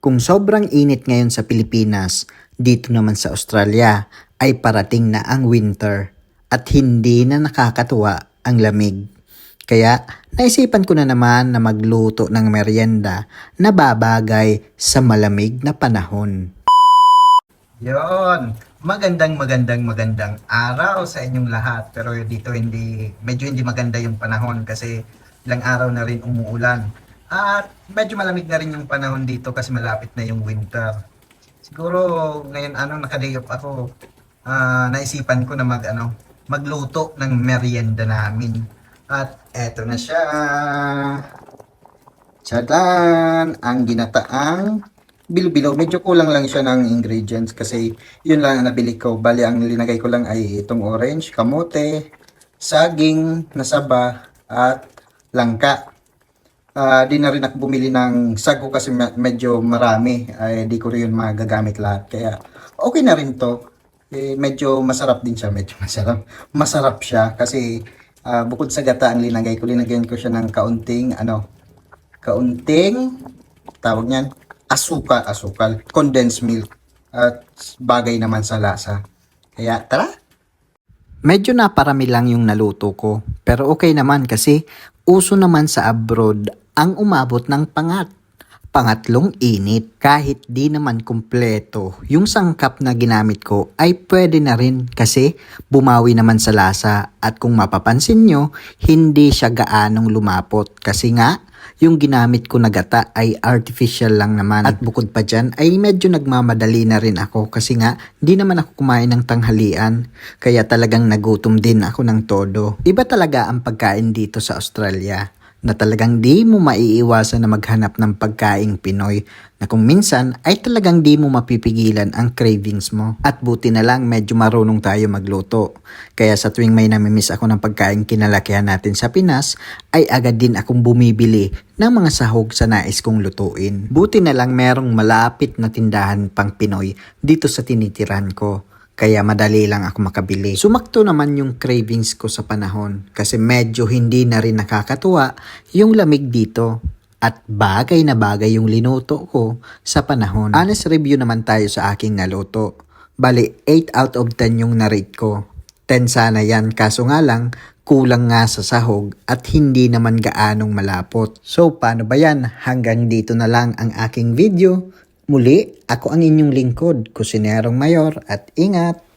Kung sobrang init ngayon sa Pilipinas, dito naman sa Australia ay parating na ang winter at hindi na nakakatuwa ang lamig. Kaya naisipan ko na naman na magluto ng merienda na babagay sa malamig na panahon. Yon, magandang magandang magandang araw sa inyong lahat. Pero dito hindi, medyo hindi maganda yung panahon kasi ilang araw na rin umuulan. At medyo malamig na rin yung panahon dito kasi malapit na yung winter. Siguro ngayon ano naka-day off ako, ah, naisipan ko na mag ano, magluto ng merienda namin. At eto na siya. Tsadan! Ang ginataang bilo-bilo. Medyo kulang lang siya ng ingredients kasi yun lang ang nabili ko. Bali, ang linagay ko lang ay itong orange, kamote, saging, nasaba, at langka. Ah, di na rin ako bumili ng sago kasi me- medyo marami. Ay, di ko rin yun magagamit lahat. Kaya okay na rin to. Eh, medyo masarap din siya. Medyo masarap. Masarap siya kasi ah, bukod sa gata ang linagay ko, linagyan ko siya ng kaunting ano, kaunting tawag niyan asukal, asukal, condensed milk at bagay naman sa lasa. Kaya tara! Medyo naparami lang yung naluto ko, pero okay naman kasi uso naman sa abroad ang umabot ng pangat. Pangatlong init, kahit di naman kumpleto, yung sangkap na ginamit ko ay pwede na rin kasi bumawi naman sa lasa at kung mapapansin nyo, hindi siya gaanong lumapot kasi nga yung ginamit ko na gata ay artificial lang naman. At bukod pa dyan ay medyo nagmamadali na rin ako kasi nga di naman ako kumain ng tanghalian. Kaya talagang nagutom din ako ng todo. Iba talaga ang pagkain dito sa Australia na talagang di mo maiiwasan na maghanap ng pagkaing Pinoy na kung minsan ay talagang di mo mapipigilan ang cravings mo. At buti na lang medyo marunong tayo magluto. Kaya sa tuwing may namimiss ako ng pagkain kinalakihan natin sa Pinas, ay agad din akong bumibili ng mga sahog sa nais kong lutuin. Buti na lang merong malapit na tindahan pang Pinoy dito sa tinitiran ko. Kaya madali lang ako makabili. Sumakto naman yung cravings ko sa panahon kasi medyo hindi na rin nakakatuwa yung lamig dito. At bagay na bagay yung linuto ko sa panahon. Honest review naman tayo sa aking naluto. Bali, 8 out of 10 yung narate ko. 10 sana yan kaso nga lang kulang nga sa sahog at hindi naman gaanong malapot. So paano ba yan? Hanggang dito na lang ang aking video. Muli, ako ang inyong lingkod, Kusinerong Mayor at ingat!